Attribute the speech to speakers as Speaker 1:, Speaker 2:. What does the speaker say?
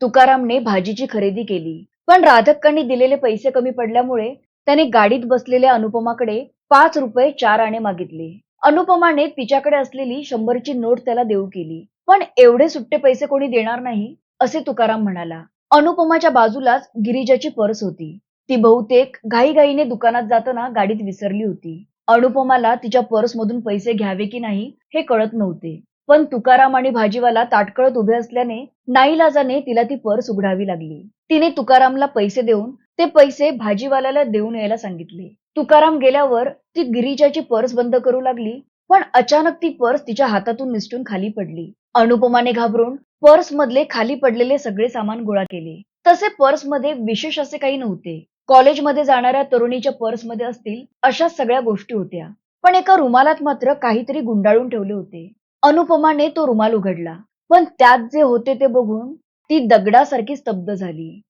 Speaker 1: तुकारामने भाजीची खरेदी केली. पण राधक्कांनी दिलेले पैसे कमी पडल्यामुळे त्याने गाडीत बसलेल्या अनुपमाकडे पाच रुपये चार आणे मागितले. अनुपमाने तिच्याकडे असलेली शंभरची नोट त्याला देऊ केली. पण एवढे सुट्टे पैसे कोणी देणार नाही असे तुकाराम म्हणाला. अनुपमाच्या बाजूलाच गिरिजाची पर्स होती. ती बहुतेक घाईघाईने दुकानात जाताना गाडीत विसरली होती. अनुपमाला तिच्या पर्स मधून पैसे घ्यावे की नाही हे कळत नव्हते. पण तुकाराम आणि भाजीवाला ताटकळत उभे असल्याने नाईलाजाने तिला ती पर्स उघडावी लागली. तिने तुकारामला पैसे देऊन ते पैसे भाजीवाल्याला देऊन यायला सांगितले. तुकाराम गेल्यावर ती गिरीजाची पर्स बंद करू लागली पण अचानक ती पर्स तिच्या हातातून निसटून खाली पडली. अनुपमाने घाबरून पर्स मधले खाली पडलेले सगळे सामान गोळा केले. तसे पर्समध्ये विशेष असे काही नव्हते. कॉलेजमध्ये जाणाऱ्या तरुणीच्या पर्समध्ये असतील अशा सगळ्या गोष्टी होत्या. पण एका रुमालात मात्र काहीतरी गुंडाळून ठेवले होते. अनुपमाने तो रुमाल उघडला. पण त्यात जे होते ते बघून ती दगडासारखी स्तब्ध झाली.